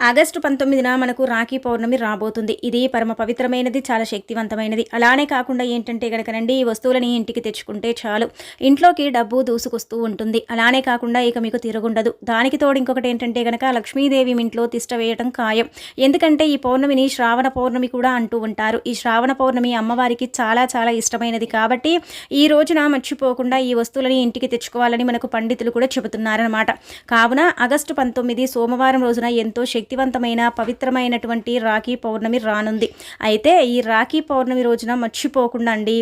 August పంతొమ్మిదిన మనకు రాఖీ పౌర్ణమి రాబోతుంది. ఇది పరమ పవిత్రమైనది చాలా శక్తివంతమైనది. అలానే కాకుండా ఏంటంటే గనకనండి ఈ వస్తువులని ఇంటికి తెచ్చుకుంటే చాలు. ఇంట్లోకి డబ్బు దూసుకొస్తూ ఉంటుంది. అలానే కాకుండా ఇక మీకు తిరుగుండదు. దానికి తోడు ఇంకొకటి ఏంటంటే గనక లక్ష్మీదేవి ఇంట్లో తిష్ట వేయటం ఖాయం. ఎందుకంటే ఈ పౌర్ణమిని శ్రావణ పౌర్ణమి కూడా అంటూ ఉంటారు. ఈ శ్రావణ పౌర్ణమి అమ్మవారికి చాలా చాలా ఇష్టమైనది కాబట్టి ఈ రోజున మర్చిపోకుండా ఈ వస్తువులని ఇంటికి తెచ్చుకోవాలని మనకు పండితులు కూడా చెబుతున్నారనమాట కావున ఆగస్టు పంతొమ్మిది సోమవారం రోజున ఎంతో శక్తివంతమైన పవిత్రమైనటువంటి రాఖీ పౌర్ణమి రానుంది. అయితే ఈ రాఖీ పౌర్ణమి రోజున మర్చిపోకుండా అండి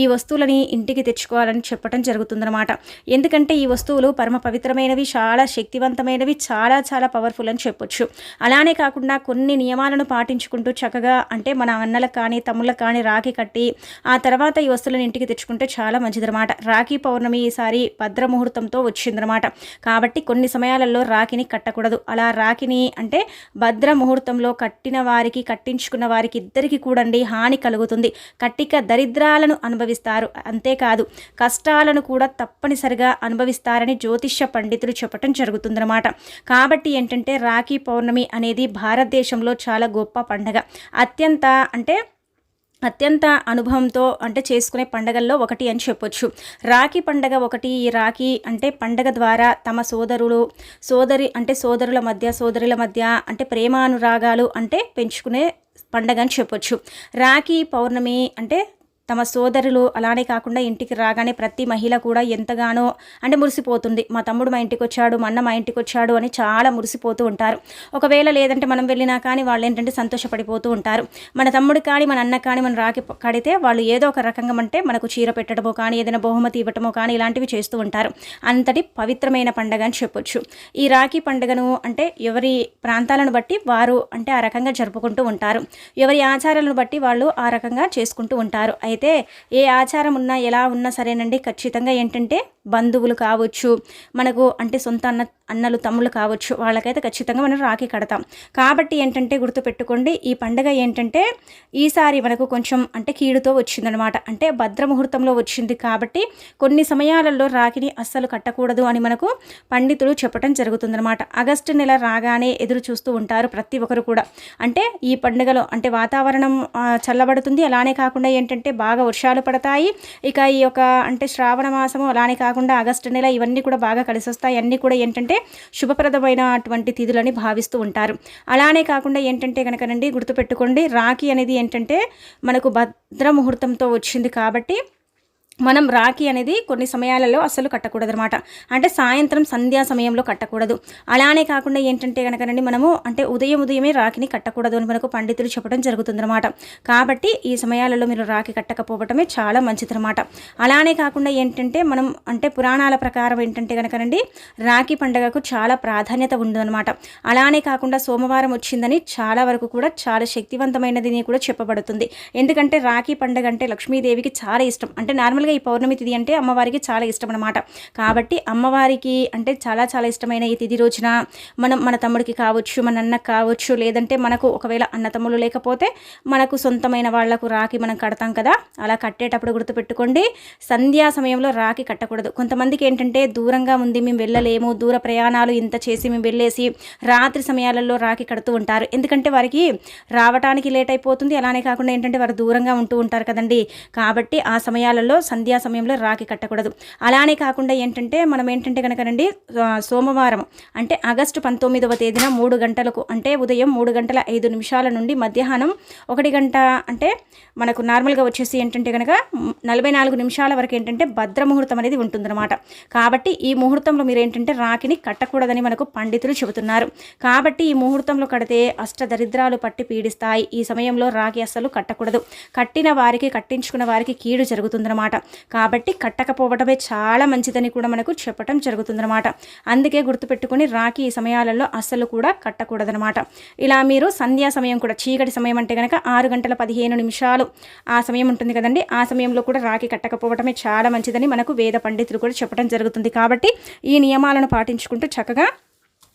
ఈ వస్తువులని ఇంటికి తెచ్చుకోవాలని చెప్పడం జరుగుతుందన్నమాట. ఎందుకంటే ఈ వస్తువులు పరమ పవిత్రమైనవి చాలా శక్తివంతమైనవి చాలా చాలా పవర్ఫుల్ అని చెప్పొచ్చు. అలానే కాకుండా కొన్ని నియమాలను పాటించుకుంటూ చక్కగా అంటే మన అన్నలకు కానీ తమ్ముళ్ళకు కానీ రాఖీ కట్టి ఆ తర్వాత ఈ వస్తువులను ఇంటికి తెచ్చుకుంటే చాలా మంచిదన్నమాట. రాఖీ పౌర్ణమి ఈసారి భద్ర ముహూర్తంతో వచ్చిందనమాట కాబట్టి కొన్ని సమయాలలో రాఖీని కట్టకూడదు. అలా రాఖీని అంటే భద్ర ముహూర్తంలో కట్టిన వారికి కట్టించుకున్న వారికి ఇద్దరికి కూడండి హాని కలుగుతుంది. కట్టిక దరిద్రాలను అనుభవిస్తారు. అంతేకాదు కష్టాలను కూడా తప్పనిసరిగా అనుభవిస్తారని జ్యోతిష్య పండితులు చెప్పటం జరుగుతుందన్నమాట. కాబట్టి ఏంటంటే రాఖీ పౌర్ణమి అనేది భారతదేశంలో చాలా గొప్ప పండగ. అత్యంత అంటే అత్యంత అనుభవంతో అంటే చేసుకునే పండగల్లో ఒకటి అని చెప్పొచ్చు. రాఖీ పండగ ఒకటి ఈ రాఖీ అంటే పండగ ద్వారా తమ సోదరులు సోదరి అంటే సోదరుల మధ్య సోదరుల మధ్య అంటే ప్రేమానురాగాలు అంటే పెంచుకునే పండగ అని చెప్పొచ్చు. రాఖీ పౌర్ణమి అంటే తమ సోదరులు అలానే కాకుండా ఇంటికి రాగానే ప్రతి మహిళ కూడా ఎంతగానో అంటే మురిసిపోతుంది. మా తమ్ముడు మా ఇంటికి వచ్చాడు మా అన్న మా ఇంటికి వచ్చాడు అని చాలా మురిసిపోతూ ఉంటారు. ఒకవేళ లేదంటే మనం వెళ్ళినా కానీ వాళ్ళు ఏంటంటే సంతోషపడిపోతూ ఉంటారు. మన తమ్ముడు కానీ మన అన్న కానీ మనం రాకి కడితే వాళ్ళు ఏదో ఒక రకంగా అంటే మనకు చీర పెట్టడమో కానీ ఏదైనా బహుమతి ఇవ్వటమో కానీ ఇలాంటివి చేస్తూ ఉంటారు. అంతటి పవిత్రమైన పండగ అని చెప్పొచ్చు. ఈ రాఖీ పండుగను అంటే ఎవరి ప్రాంతాలను బట్టి వారు అంటే ఆ రకంగా జరుపుకుంటూ ఉంటారు. ఎవరి ఆచారాలను బట్టి వాళ్ళు ఆ రకంగా చేసుకుంటూ ఉంటారు. అయితే ఏ ఆచారం ఉన్నా ఎలా ఉన్నా సరేనండి. ఖచ్చితంగా ఏంటంటే బంధువులు కావచ్చు మనకు అంటే సొంత అన్న అన్నలు తమ్ముళ్ళు కావచ్చు వాళ్ళకైతే ఖచ్చితంగా మనం రాఖీ కడతాం. కాబట్టి ఏంటంటే గుర్తుపెట్టుకోండి ఈ పండుగ ఏంటంటే ఈసారి మనకు కొంచెం అంటే కీడుతో వచ్చిందనమాట అంటే భద్ర ముహూర్తంలో వచ్చింది కాబట్టి కొన్ని సమయాలలో రాఖీని అస్సలు కట్టకూడదు అని మనకు పండితులు చెప్పడం జరుగుతుందనమాట ఆగస్టు నెల రాగానే ఎదురు చూస్తూ ఉంటారు ప్రతి ఒక్కరు కూడా. అంటే ఈ పండుగలో అంటే వాతావరణం చల్లబడుతుంది. అలానే కాకుండా ఏంటంటే బాగా వర్షాలు పడతాయి. ఇక ఈ యొక్క అంటే శ్రావణ మాసము అలానే కాకుండా ఆగస్టు నెల ఇవన్నీ కూడా బాగా కలిసి వస్తాయి అన్నీ కూడా ఏంటంటే శుభప్రదమైనటువంటి తిథులని భావిస్తూ ఉంటారు. అలానే కాకుండా ఏంటంటే కనుకనండి గుర్తుపెట్టుకోండి రాఖీ అనేది ఏంటంటే మనకు భద్ర ముహూర్తంతో వచ్చింది కాబట్టి మనం రాఖీ అనేది కొన్ని సమయాలలో అస్సలు కట్టకూడదు అనమాట అంటే సాయంత్రం సంధ్యా సమయంలో కట్టకూడదు. అలానే కాకుండా ఏంటంటే కనుకనండి మనము అంటే ఉదయం ఉదయమే రాఖీని కట్టకూడదు అని మనకు పండితులు చెప్పడం జరుగుతుందన్నమాట. కాబట్టి ఈ సమయాలలో మీరు రాఖీ కట్టకపోవటమే చాలా మంచిదన్నమాట. అలానే కాకుండా ఏంటంటే మనం అంటే పురాణాల ప్రకారం ఏంటంటే కనుకనండి రాఖీ పండుగకు చాలా ప్రాధాన్యత ఉందన్నమాట. అలానే కాకుండా సోమవారం వచ్చిందని చాలా వరకు కూడా చాలా శక్తివంతమైనది కూడా చెప్పబడుతుంది. ఎందుకంటే రాఖీ పండుగ అంటే లక్ష్మీదేవికి చాలా ఇష్టం. అంటే నార్మల్ మామూలుగా ఈ పౌర్ణమి తిథి అంటే అమ్మవారికి చాలా ఇష్టం అనమాట కాబట్టి అమ్మవారికి అంటే చాలా చాలా ఇష్టమైన ఈ తిథి రోజున మనం మన తమ్ముడికి కావచ్చు మన అన్నకు కావచ్చు లేదంటే మనకు ఒకవేళ అన్న లేకపోతే మనకు సొంతమైన వాళ్ళకు రాఖీ మనం కడతాం కదా అలా కట్టేటప్పుడు గుర్తుపెట్టుకోండి. సంధ్యా సమయంలో రాఖీ కట్టకూడదు. కొంతమందికి ఏంటంటే దూరంగా ఉంది మేము వెళ్ళలేము దూర ప్రయాణాలు ఇంత చేసి మేము వెళ్ళేసి రాత్రి సమయాలలో రాఖీ కడుతూ ఉంటారు. ఎందుకంటే వారికి రావటానికి లేట్ అయిపోతుంది. అలానే కాకుండా ఏంటంటే వారు దూరంగా ఉంటూ ఉంటారు కదండి. కాబట్టి ఆ సమయాలలో సంధ్యా సమయంలో రాఖీ కట్టకూడదు. అలానే కాకుండా ఏంటంటే మనం ఏంటంటే కనుకనండి ఆ, సోమవారం అంటే ఆగస్టు పంతొమ్మిదవ తేదీన మూడు గంటలకు అంటే ఉదయం మూడు గంటల ఐదు నిమిషాల నుండి మధ్యాహ్నం ఒకటి గంట అంటే మనకు నార్మల్గా వచ్చేసి ఏంటంటే కనుక నలభై నాలుగు నిమిషాల వరకు ఏంటంటే భద్ర ముహూర్తం అనేది ఉంటుందన్నమాట. కాబట్టి ఈ ముహూర్తంలో మీరు ఏంటంటే రాఖీని కట్టకూడదని మనకు పండితులు చెబుతున్నారు. కాబట్టి ఈ ముహూర్తంలో కడితే అష్ట దరిద్రాలు పట్టి పీడిస్తాయి. ఈ సమయంలో రాఖీ అస్సలు కట్టకూడదు. కట్టిన వారికి కట్టించుకున్న వారికి కీడు జరుగుతుందన్నమాట. కాబట్టి కట్టకపోవడమే చాలా మంచిదని కూడా మనకు చెప్పటం జరుగుతుందన్నమాట. అందుకే గుర్తుపెట్టుకొని రాఖీ ఈ సమయాలలో అస్సలు కూడా కట్టకూడదనమాట ఇలా మీరు సంధ్యా సమయం కూడా చీకటి సమయం అంటే కనుక ఆరు గంటల పదిహేను నిమిషాలు ఆ సమయం ఉంటుంది కదండి. ఆ సమయంలో కూడా రాఖీ కట్టకపోవడమే చాలా మంచిదని మనకు వేద పండితులు కూడా చెప్పడం జరుగుతుంది. కాబట్టి ఈ నియమాలను పాటించుకుంటూ చక్కగా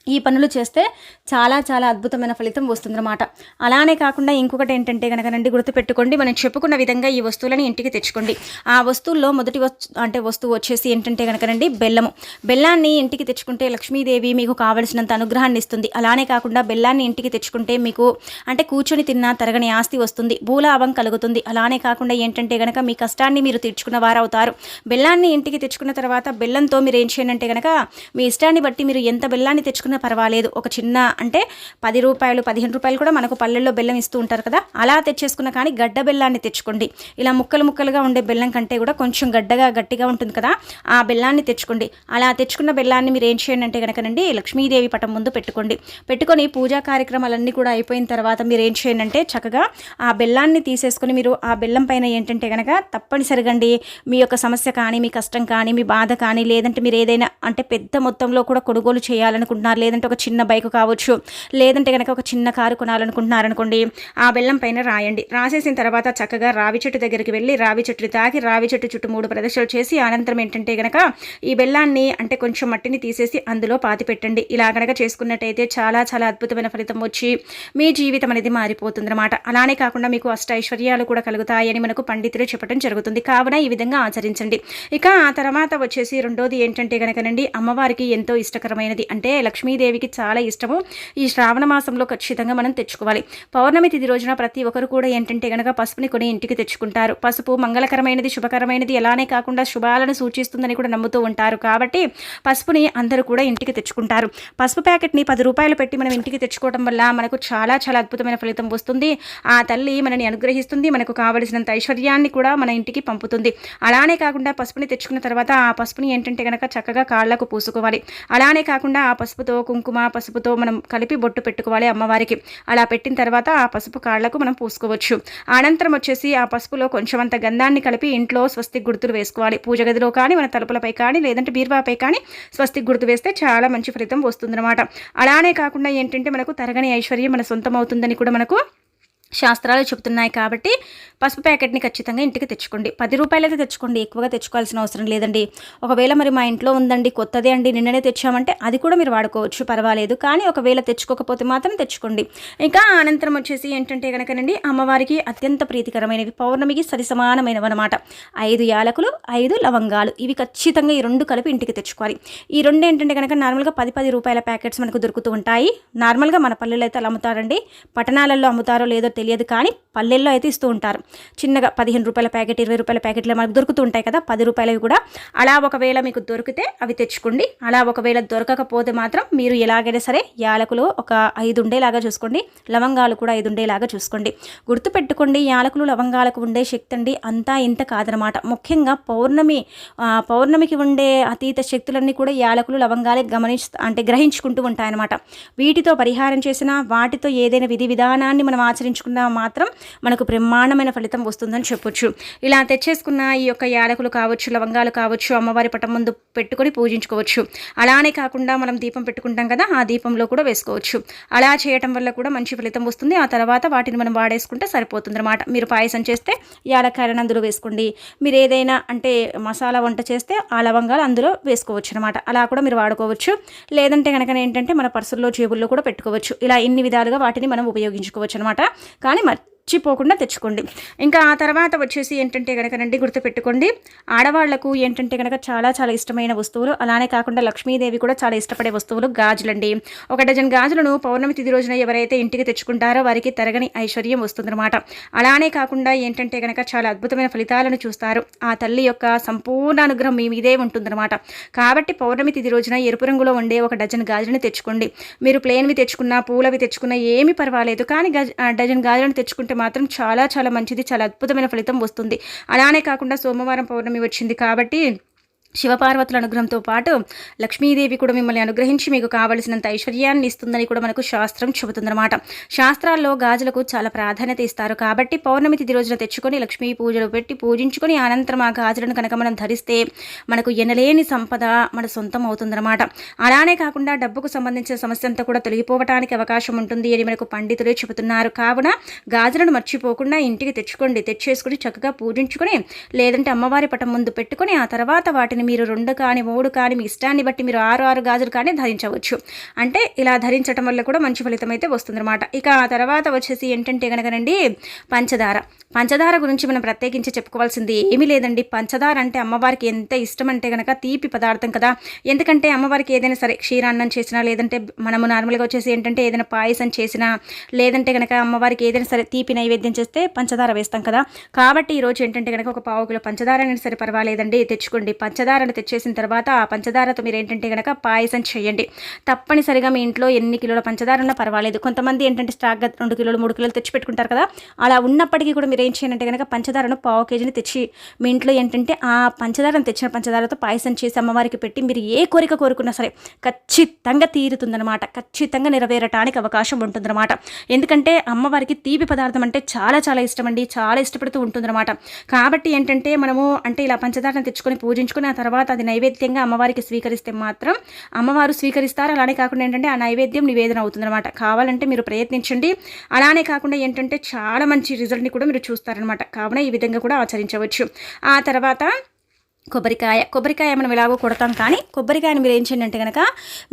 ఈ పనులు చేస్తే చాలా చాలా అద్భుతమైన ఫలితం వస్తుందన్నమాట. అలానే కాకుండా ఇంకొకటి ఏంటంటే కనుక రండి గుర్తుపెట్టుకోండి మనం చెప్పుకున్న విధంగా ఈ వస్తువులని ఇంటికి తెచ్చుకోండి. ఆ వస్తువుల్లో మొదటి అంటే వస్తువు వచ్చేసి ఏంటంటే కనుక రండి బెల్లము. బెల్లాన్ని ఇంటికి తెచ్చుకుంటే లక్ష్మీదేవి మీకు కావలసినంత అనుగ్రహాన్ని ఇస్తుంది. అలానే కాకుండా బెల్లాన్ని ఇంటికి తెచ్చుకుంటే మీకు అంటే కూర్చొని తిన్నా తరగని ఆస్తి వస్తుంది భూలాభం కలుగుతుంది. అలానే కాకుండా ఏంటంటే కనుక మీ కష్టాన్ని మీరు తీర్చుకున్న వారు అవుతారు బెల్లాన్ని ఇంటికి తెచ్చుకున్న తర్వాత బెల్లంతో మీరు ఏం చేయనంటే కనుక మీ ఇష్టాన్ని బట్టి మీరు ఎంత బెల్లాన్ని తెచ్చుకున్న పర్వాలేదు. ఒక చిన్న అంటే పది రూపాయలు పదిహేను రూపాయలు కూడా మనకు పల్లెల్లో బెల్లం ఇస్తూ ఉంటారు కదా అలా తెచ్చేసుకున్న కానీ గడ్డ బెల్లాన్ని తెచ్చుకోండి. ఇలా ముక్కలు ముక్కలుగా ఉండే బెల్లం కంటే కూడా కొంచెం గడ్డగా గట్టిగా ఉంటుంది కదా ఆ బెల్లాన్ని తెచ్చుకోండి. అలా తెచ్చుకున్న బెల్లాన్ని మీరు ఏం చేయండి అంటే కనుకనండి లక్ష్మీదేవి పటం ముందు పెట్టుకోండి. పెట్టుకొని పూజా కార్యక్రమాలన్నీ కూడా అయిపోయిన తర్వాత మీరు ఏం చేయండి అంటే చక్కగా ఆ బెల్లాన్ని తీసేసుకొని మీరు ఆ బెల్లం పైన ఏంటంటే కనుక తప్పనిసరిగా అండి మీ యొక్క సమస్య కానీ మీ కష్టం కానీ మీ బాధ కానీ లేదంటే మీరు ఏదైనా అంటే పెద్ద మొత్తంలో కూడా కొనుగోలు చేయాలనుకుంటున్నారు లేదంటే ఒక చిన్న బైక్ కావచ్చు లేదంటే కనుక ఒక చిన్న కారు కొనాలనుకుంటున్నారనుకోండి ఆ బెల్లం పైన రాయండి. రాసేసిన తర్వాత చక్కగా రావి చెట్టు దగ్గరికి వెళ్ళి రావి చెట్టు తాకి రావి చెట్టు చుట్టూ మూడు ప్రదర్శనలు చేసి అనంతరం ఏంటంటే కనుక ఈ బెల్లాన్ని అంటే కొంచెం మట్టిని తీసేసి అందులో పాతి పెట్టండి. ఇలా కనుక చేసుకున్నట్టయితే చాలా చాలా అద్భుతమైన ఫలితం వచ్చి మీ జీవితం అనేది మారిపోతుందన్నమాట. అలానే కాకుండా మీకు అష్ట ఐశ్వర్యాలు కూడా కలుగుతాయని మనకు పండితులు చెప్పడం జరుగుతుంది. కావున ఈ విధంగా ఆచరించండి. ఇక ఆ తర్వాత వచ్చేసి రెండోది ఏంటంటే కనుకనండి అమ్మవారికి ఎంతో ఇష్టకరమైనది అంటే లక్ష్మీదేవికి చాలా ఇష్టము. ఈ శ్రావణ మాసంలో ఖచ్చితంగా మనం తెచ్చుకోవాలి. పౌర్ణమి తిథి రోజున ప్రతి ఒక్కరు కూడా ఏంటంటే గనక పసుపుని కొని ఇంటికి తెచ్చుకుంటారు. పసుపు మంగళకరమైనది శుభకరమైనది ఎలానే కాకుండా శుభాలను సూచిస్తుందని కూడా నమ్ముతూ ఉంటారు. కాబట్టి పసుపుని అందరూ కూడా ఇంటికి తెచ్చుకుంటారు. పసుపు ప్యాకెట్ని పది రూపాయలు పెట్టి మనం ఇంటికి తెచ్చుకోవడం వల్ల మనకు చాలా చాలా అద్భుతమైన ఫలితం వస్తుంది. ఆ తల్లి మనని అనుగ్రహిస్తుంది. మనకు కావలసినంత ఐశ్వర్యాన్ని కూడా మన ఇంటికి పంపుతుంది. అలానే కాకుండా పసుపుని తెచ్చుకున్న తర్వాత ఆ పసుపుని ఏంటంటే కనుక చక్కగా కాళ్ళకు పూసుకోవాలి. అలానే కాకుండా ఆ పసుపుతో కుంకుమ పసుపుతో మనం కలిపి బొట్టు పెట్టుకోవాలి అమ్మవారికి. అలా పెట్టిన తర్వాత ఆ పసుపు కాళ్ళకు మనం పూసుకోవచ్చు. అనంతరం వచ్చేసి ఆ పసుపులో కొంచెం అంత గంధాన్ని కలిపి ఇంట్లో స్వస్తి గుర్తులు వేసుకోవాలి. పూజ గదిలో కానీ మన తలుపులపై కానీ లేదంటే బీర్వాపై కానీ స్వస్తిక్ గుర్తు వేస్తే చాలా మంచి ఫలితం వస్తుందన్నమాట. అలానే కాకుండా ఏంటంటే మనకు తరగని ఐశ్వర్యం మన సొంతం అవుతుందని కూడా మనకు శాస్త్రాలు చెబుతున్నాయి కాబట్టి పసుపు ప్యాకెట్ని ఖచ్చితంగా ఇంటికి తెచ్చుకోండి. పది రూపాయలైతే తెచ్చుకోండి. ఎక్కువగా తెచ్చుకోవాల్సిన అవసరం లేదండి. ఒకవేళ మరి మా ఇంట్లో ఉందండి కొత్తదే అండి నిన్ననే తెచ్చామంటే అది కూడా మీరు వాడుకోవచ్చు పర్వాలేదు. కానీ ఒకవేళ తెచ్చుకోకపోతే మాత్రం తెచ్చుకోండి. ఇంకా అనంతరం వచ్చేసి ఏంటంటే కనుకనండి అమ్మవారికి అత్యంత ప్రీతికరమైనవి పౌర్ణమికి సరి సమానమైనవి అనమాట ఐదు యాలకులు ఐదు లవంగాలు ఇవి ఖచ్చితంగా ఈ రెండు కలిపి ఇంటికి తెచ్చుకోవాలి. ఈ రెండు ఏంటంటే కనుక నార్మల్గా పది పది రూపాయల ప్యాకెట్స్ మనకు దొరుకుతూ ఉంటాయి. నార్మల్గా మన పల్లెలు అయితే అమ్ముతారండి. పట్టణాలలో అమ్ముతారో లేదో తెలియదు కానీ పల్లెల్లో అయితే ఇస్తూ ఉంటారు. చిన్నగా పదిహేను రూపాయల ప్యాకెట్ ఇరవై రూపాయల ప్యాకెట్లు మనకు దొరుకుతూ ఉంటాయి కదా పది రూపాయలవి కూడా. అలా ఒకవేళ మీకు దొరికితే అవి తెచ్చుకోండి. అలా ఒకవేళ దొరకకపోతే మాత్రం మీరు ఎలాగైనా సరే యాలకులు ఒక ఐదు ఉండేలాగా చూసుకోండి. లవంగాలు కూడా ఐదు ఉండేలాగా చూసుకోండి. గుర్తుపెట్టుకోండి యాలకులు లవంగాలకు ఉండే శక్తి అండి అంతా ఇంత కాదనమాట. ముఖ్యంగా పౌర్ణమి పౌర్ణమికి ఉండే అతీత శక్తులన్నీ కూడా యాలకులు లవంగాలే గమనిస్తూ అంటే గ్రహించుకుంటూ ఉంటాయన్నమాట. వీటితో పరిహారం చేసిన వాటితో ఏదైనా విధి విధానాన్ని మనం తెచ్చేసుకున్నా మాత్రం మనకు బ్రహ్మాండమైన ఫలితం వస్తుందని చెప్పొచ్చు. ఇలా తెచ్చేసుకున్న ఈ యొక్క యాలకులు కావచ్చు లవంగాలు కావచ్చు అమ్మవారి పటం ముందు పెట్టుకొని పూజించుకోవచ్చు. అలానే కాకుండా మనం దీపం పెట్టుకుంటాం కదా ఆ దీపంలో కూడా వేసుకోవచ్చు. అలా చేయటం వల్ల కూడా మంచి ఫలితం వస్తుంది. ఆ తర్వాత వాటిని మనం వాడేసుకుంటే సరిపోతుంది అనమాట మీరు పాయసం చేస్తే యాలక్కాయలను అందులో వేసుకోండి. మీరు ఏదైనా అంటే మసాలా వంట చేస్తే ఆ లవంగాలు అందులో వేసుకోవచ్చు అనమాట అలా కూడా మీరు వాడుకోవచ్చు. లేదంటే కనుక ఏంటంటే మన పర్సుల్లో జేబుల్లో కూడా పెట్టుకోవచ్చు. ఇలా ఇన్ని విధాలుగా వాటిని మనం ఉపయోగించుకోవచ్చు అనమాట కానీ మర్చిపోకుండా తెచ్చుకోండి. ఇంకా ఆ తర్వాత వచ్చేసి ఏంటంటే కనుక రండి గుర్తుపెట్టుకోండి. ఆడవాళ్ళకు ఏంటంటే కనుక చాలా చాలా ఇష్టమైన వస్తువులు. అలానే కాకుండా లక్ష్మీదేవి కూడా చాలా ఇష్టపడే వస్తువులు గాజులండి. ఒక డజన్ గాజులను పౌర్ణమి తిథి రోజున ఎవరైతే ఇంటికి తెచ్చుకుంటారో వారికి తరగని ఐశ్వర్యం వస్తుందన్నమాట. అలానే కాకుండా ఏంటంటే కనుక చాలా అద్భుతమైన ఫలితాలను చూస్తారు. ఆ తల్లి యొక్క సంపూర్ణ అనుగ్రహం మీ మీదే ఉంటుందన్నమాట. కాబట్టి పౌర్ణమి తిథి రోజున ఎరుపు రంగులో ఉండే ఒక డజన్ గాజులను తెచ్చుకోండి. మీరు ప్లేన్వి తెచ్చుకున్నా పూలవి తెచ్చుకున్నా ఏమీ పర్వాలేదు. కానీ డజన్ గాజులను తెచ్చుకుంటే మాత్రం చాలా చాలా మంచిది. చాలా అద్భుతమైన ఫలితం వస్తుంది. అలానే కాకుండా సోమవారం పౌర్ణమి వచ్చింది కాబట్టి శివపార్వతుల అనుగ్రహంతో పాటు లక్ష్మీదేవి కూడా మిమ్మల్ని అనుగ్రహించి మీకు కావలసినంత ఐశ్వర్యాన్ని ఇస్తుందని కూడా మనకు శాస్త్రం చెబుతుందన్నమాట. శాస్త్రాల్లో గాజులకు చాలా ప్రాధాన్యత ఇస్తారు. కాబట్టి పౌర్ణమి తిథి రోజున తెచ్చుకొని లక్ష్మీ పూజలు పెట్టి పూజించుకొని అనంతరం ఆ గాజులను కనుక మనం ధరిస్తే మనకు ఎనలేని సంపద మన సొంతం అవుతుందన్నమాట. అలానే కాకుండా డబ్బుకు సంబంధించిన సమస్య అంతా కూడా తొలగిపోవటానికి అవకాశం ఉంటుంది అని మనకు పండితులే చెబుతున్నారు. కావున గాజులను మర్చిపోకుండా ఇంటికి తెచ్చుకోండి. తెచ్చేసుకుని చక్కగా పూజించుకొని లేదంటే అమ్మవారి పటం ముందు పెట్టుకొని ఆ తర్వాత వాటిని వాటిని మీరు రెండు కానీ మూడు కానీ మీ ఇష్టాన్ని బట్టి మీరు ఆరు ఆరు గాజులు కానీ ధరించవచ్చు. అంటే ఇలా ధరించడం వల్ల కూడా మంచి ఫలితం అయితే వస్తుందన్నమాట. ఇక ఆ తర్వాత వచ్చేసి ఏంటంటే కనుకనండి పంచదార. పంచదార గురించి మనం ప్రత్యేకించి చెప్పుకోవాల్సింది ఏమీ లేదండి. పంచదార అంటే అమ్మవారికి ఎంత ఇష్టం అంటే కనుక తీపి పదార్థం కదా. ఎందుకంటే అమ్మవారికి ఏదైనా సరే క్షీరాన్నం చేసినా లేదంటే మనము నార్మల్గా వచ్చేసి ఏంటంటే ఏదైనా పాయసం చేసినా లేదంటే కనుక అమ్మవారికి ఏదైనా సరే తీపి నైవేద్యం చేస్తే పంచదార వేస్తాం కదా. కాబట్టి ఈరోజు ఏంటంటే కనుక ఒక పావు కిలో పంచదార అయినా సరే పర్వాలేదండి తెచ్చుకోండి. పంచదార పంచదారను తెచ్చేసిన తర్వాత ఆ పంచదారతో మీరు ఏంటంటే కనుక పాయసం చేయండి. తప్పనిసరిగా మీ ఇంట్లో ఎన్ని కిలోల పంచదార ఉన్నా పర్వాలేదు. కొంతమంది ఏంటంటే స్టాక్గా రెండు కిలోలు మూడు కిలోలు తెచ్చి పెట్టుకుంటారు కదా. అలా ఉన్నప్పటికీ కూడా మీరు ఏం చేయాలంటే కనుక పంచదారను పావు కేజీని తెచ్చి మీ ఇంట్లో ఏంటంటే ఆ పంచదారను తెచ్చిన పంచదారతో పాయసం చేసి అమ్మవారికి పెట్టి మీరు ఏ కోరిక కోరుకున్నా సరే ఖచ్చితంగా తీరుతుందనమాట ఖచ్చితంగా నెరవేరటానికి అవకాశం ఉంటుందన్నమాట. ఎందుకంటే అమ్మవారికి తీపి పదార్థం అంటే చాలా చాలా ఇష్టం అండి చాలా ఇష్టపడుతూ ఉంటుందన్నమాట. కాబట్టి ఏంటంటే మనము అంటే ఇలా పంచదారను తెచ్చుకొని పూజించుకుని ఆ తర్వాత అది నైవేద్యంగా అమ్మవారికి స్వీకరిస్తే మాత్రం అమ్మవారు స్వీకరిస్తారు. అలానే కాకుండా ఏంటంటే ఆ నైవేద్యం నివేదన అవుతుందన్నమాట. కావాలంటే మీరు ప్రయత్నించండి. అలానే కాకుండా ఏంటంటే చాలా మంచి రిజల్ట్ని కూడా మీరు చూస్తారనమాట కావున ఈ విధంగా కూడా ఆచరించవచ్చు. ఆ తర్వాత కొబ్బరికాయ కొబ్బరికాయ మనం ఎలాగో కొడతాం కానీ కొబ్బరికాయని మీరు ఏం చేయండి అంటే కనుక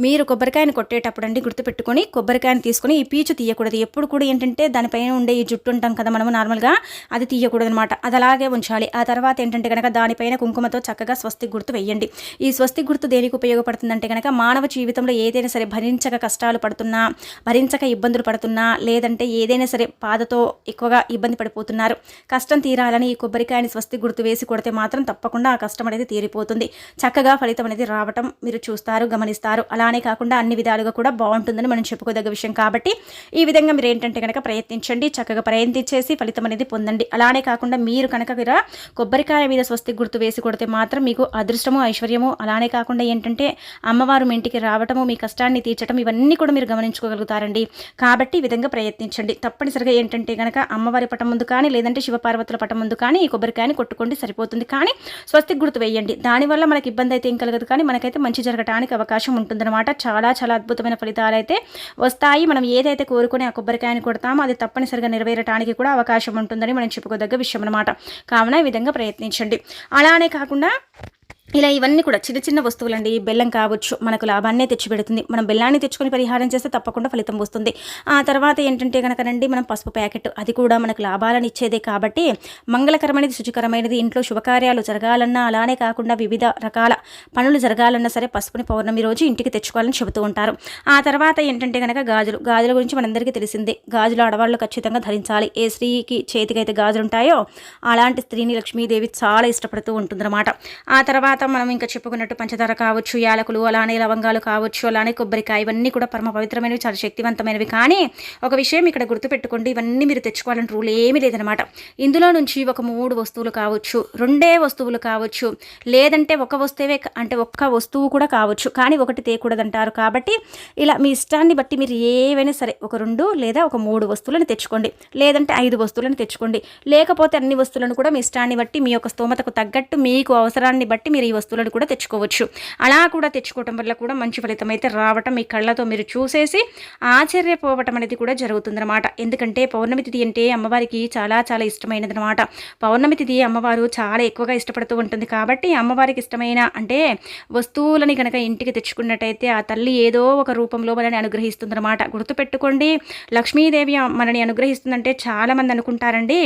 మీరు కొబ్బరికాయని కొట్టేటప్పుడు అండి గుర్తుపెట్టుకొని కొబ్బరికాయని తీసుకొని ఈ పీచు తీయకూడదు. ఎప్పుడు కూడా ఏంటంటే దానిపైన ఉండే ఈ జుట్టు ఉంటాం కదా మనము నార్మల్గా అది తీయకూడదు అనమాట అది అలాగే ఉంచాలి. ఆ తర్వాత ఏంటంటే కనుక దానిపైన కుంకుమతో చక్కగా స్వస్తి గుర్తు వేయండి. ఈ స్వస్తి గుర్తు దేనికి ఉపయోగపడుతుందంటే కనుక మానవ జీవితంలో ఏదైనా సరే భరించక కష్టాలు పడుతున్నా భరించక ఇబ్బందులు పడుతున్నా లేదంటే ఏదైనా సరే బాధతో ఎక్కువగా ఇబ్బంది పడిపోతున్నారు. కష్టం తీరాలని ఈ కొబ్బరికాయని స్వస్తి గుర్తు వేసి కొడితే మాత్రం తప్పకుండా ఆ కష్టం అనేది తీరిపోతుంది. చక్కగా ఫలితం అనేది రావటం మీరు చూస్తారు గమనిస్తారు. అలానే కాకుండా అన్ని విధాలుగా కూడా బాగుంటుందని మనం చెప్పుకోదగ్గ విషయం కాబట్టి ఈ విధంగా మీరు ఏంటంటే కనుక ప్రయత్నించండి చక్కగా ప్రయత్నించేసి ఫలితం అనేది పొందండి. అలానే కాకుండా మీరు కనుక కొబ్బరికాయ మీద స్వస్తి గుర్తు వేసి కొడితే మాత్రం మీకు అదృష్టము ఐశ్వర్యము అలానే కాకుండా ఏంటంటే అమ్మవారు మీ ఇంటికి రావటము మీ కష్టాన్ని తీర్చడం ఇవన్నీ కూడా మీరు గమనించుకోగలుగుతారండి. కాబట్టి ఈ విధంగా ప్రయత్నించండి. తప్పనిసరిగా ఏంటంటే కనుక అమ్మవారి పటం ముందు కానీ లేదంటే శివపార్వతుల పటం ముందు కానీ ఈ కొబ్బరికాయని కొట్టుకోండి సరిపోతుంది. కానీ స్వస్తి గుర్తు వేయండి. దానివల్ల మనకి ఇబ్బంది అయితే ఏం కలగదు. కానీ మనకైతే మంచి జరగడానికి అవకాశం ఉంటుందన్నమాట. చాలా చాలా అద్భుతమైన ఫలితాలు అయితే వస్తాయి. మనం ఏదైతే కోరుకుని ఆ కొబ్బరికాయని కొడతామో అది తప్పనిసరిగా నెరవేరటానికి కూడా అవకాశం ఉంటుందని మనం చెప్పుకోదగ్గ విషయం అనమాట కావున ఈ విధంగా ప్రయత్నించండి. అలానే కాకుండా ఇలా ఇవన్నీ కూడా చిన్న చిన్న వస్తువులండి. బెల్లం కావచ్చు మనకు లాభాన్నే తెచ్చిపెడుతుంది. మనం బెల్లాన్ని తెచ్చుకొని పరిహారం చేస్తే తప్పకుండా ఫలితం వస్తుంది. ఆ తర్వాత ఏంటంటే కనుకనండి మనం పసుపు ప్యాకెట్ అది కూడా మనకు లాభాలను ఇచ్చేదే కాబట్టి మంగళకరమైనది శుచికరమైనది ఇంట్లో శుభకార్యాలు జరగాలన్నా అలానే కాకుండా వివిధ రకాల పనులు జరగాలన్నా సరే పసుపుని పౌర్ణమి రోజు ఇంటికి తెచ్చుకోవాలని చెబుతూ ఉంటారు. ఆ తర్వాత ఏంటంటే కనుక గాజులు గాజుల గురించి మనందరికీ తెలిసిందే. గాజులు ఆడవాళ్ళు ఖచ్చితంగా ధరించాలి. ఏ స్త్రీకి చేతికి అయితే గాజులు ఉంటాయో అలాంటి స్త్రీని లక్ష్మీదేవి చాలా ఇష్టపడుతూ ఉంటుందన్నమాట. ఆ తర్వాత మనం ఇంకా చెప్పుకున్నట్టు పంచదార కావచ్చు యాలకులు అలానే లవంగాలు కావచ్చు అలానే కొబ్బరికాయ ఇవన్నీ కూడా పరమ పవిత్రమైనవి చాలా శక్తివంతమైనవి. కానీ ఒక విషయం ఇక్కడ గుర్తుపెట్టుకోండి ఇవన్నీ మీరు తెచ్చుకోవాలని రూల్ ఏమీ లేదనమాట ఇందులో నుంచి ఒక మూడు వస్తువులు కావచ్చు రెండే వస్తువులు కావచ్చు లేదంటే ఒక వస్తువే అంటే ఒక్క వస్తువు కూడా కావచ్చు. కానీ ఒకటి తేకూడదంటారు కాబట్టి ఇలా మీ ఇష్టాన్ని బట్టి మీరు ఏవైనా సరే ఒక రెండు లేదా ఒక మూడు వస్తువులను తెచ్చుకోండి. లేదంటే ఐదు వస్తువులను తెచ్చుకోండి. లేకపోతే అన్ని వస్తువులను కూడా మీ ఇష్టాన్ని బట్టి మీ యొక్క స్తోమతకు తగ్గట్టు మీకు అవసరాన్ని బట్టి మీరు ఈ వస్తువులను కూడా తెచ్చుకోవచ్చు. అలా కూడా తెచ్చుకోవటం వల్ల కూడా మంచి ఫలితం అయితే రావటం మీ కళ్ళతో మీరు చూసేసి ఆశ్చర్యపోవటం అనేది కూడా జరుగుతుందన్నమాట. ఎందుకంటే పౌర్ణమి తిథి అంటే అమ్మవారికి చాలా చాలా ఇష్టమైనది అనమాట పౌర్ణమి తిథి అమ్మవారు చాలా ఎక్కువగా ఇష్టపడుతూ ఉంటుంది కాబట్టి అమ్మవారికి ఇష్టమైన అంటే వస్తువులని కనుక ఇంటికి తెచ్చుకున్నట్టయితే ఆ తల్లి ఏదో ఒక రూపంలో మనని అనుగ్రహిస్తుందన్నమాట. గుర్తుపెట్టుకోండి లక్ష్మీదేవి మనని అనుగ్రహిస్తుందంటే చాలామంది అనుకుంటారండి.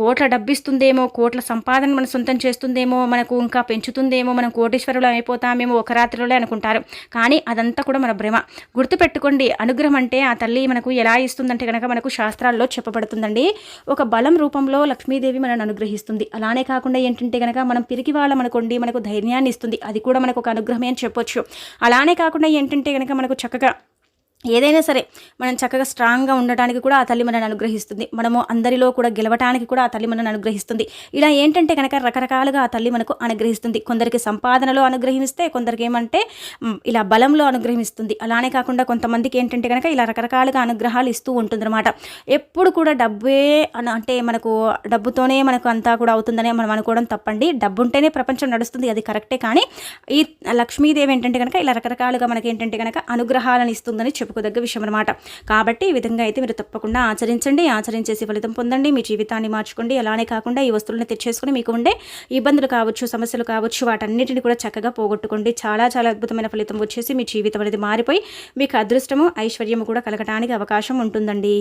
కోట్ల డబ్బిస్తుందేమో కోట్ల సంపాదన మన సొంతం చేస్తుందేమో మనకు ఇంకా పెంచుతుందేమో మనం కోటీశ్వరులు అయిపోతామేమో ఒక రాత్రిలోనే అనుకుంటారు. కానీ అదంతా కూడా మన భ్రమ. గుర్తుపెట్టుకోండి అనుగ్రహం అంటే ఆ తల్లి మనకు ఎలా ఇస్తుందంటే కనుక మనకు శాస్త్రాల్లో చెప్పబడుతుందండి. ఒక బలం రూపంలో లక్ష్మీదేవి మనల్ని అనుగ్రహిస్తుంది. అలానే కాకుండా ఏంటంటే కనుక మనం పిరికి వాళ్ళం అనుకోండి మనకు ధైర్యాన్ని ఇస్తుంది. అది కూడా మనకు ఒక అనుగ్రహమే అని చెప్పొచ్చు. అలానే కాకుండా ఏంటంటే కనుక మనకు చక్కగా ఏదైనా సరే మనం చక్కగా స్ట్రాంగ్గా ఉండటానికి కూడా ఆ తల్లి మనల్ని అనుగ్రహిస్తుంది. మనము అందరిలో కూడా గెలవటానికి కూడా ఆ తల్లి మనల్ని అనుగ్రహిస్తుంది. ఇలా ఏంటంటే కనుక రకరకాలుగా ఆ తల్లి మనకు అనుగ్రహిస్తుంది. కొందరికి సంపాదనలో అనుగ్రహిస్తే కొందరికి ఏమంటే ఇలా బలంలో అనుగ్రహిస్తుంది. అలానే కాకుండా కొంతమందికి ఏంటంటే కనుక ఇలా రకరకాలుగా అనుగ్రహాలు ఇస్తూ ఉంటుందన్నమాట. ఎప్పుడు కూడా డబ్బే అన- అంటే మనకు డబ్బుతోనే మనకు అంతా కూడా అవుతుందని మనం అనుకోవడం తప్పండి. డబ్బు ఉంటేనే ప్రపంచం నడుస్తుంది అది కరెక్టే. కానీ ఈ లక్ష్మీదేవి ఏంటంటే కనుక ఇలా రకరకాలుగా మనకి ఏంటంటే కనుక అనుగ్రహాలను ఇస్తుందని చెప్పు చెప్పుకోదగ్గ విషయం అనమాట కాబట్టి ఈ విధంగా అయితే మీరు తప్పకుండా ఆచరించండి ఆచరించేసి ఫలితం పొందండి. మీ జీవితాన్ని మార్చుకోండి. అలానే కాకుండా ఈ వస్తువులను తెచ్చేసుకుని మీకు ఉండే ఇబ్బందులు కావచ్చు సమస్యలు కావచ్చు వాటన్నిటిని కూడా చక్కగా పోగొట్టుకోండి. చాలా చాలా అద్భుతమైన ఫలితం వచ్చేసి మీ జీవితం అనేది మారిపోయి మీకు అదృష్టము ఐశ్వర్యము కూడా కలగటానికి అవకాశం ఉంటుందండి.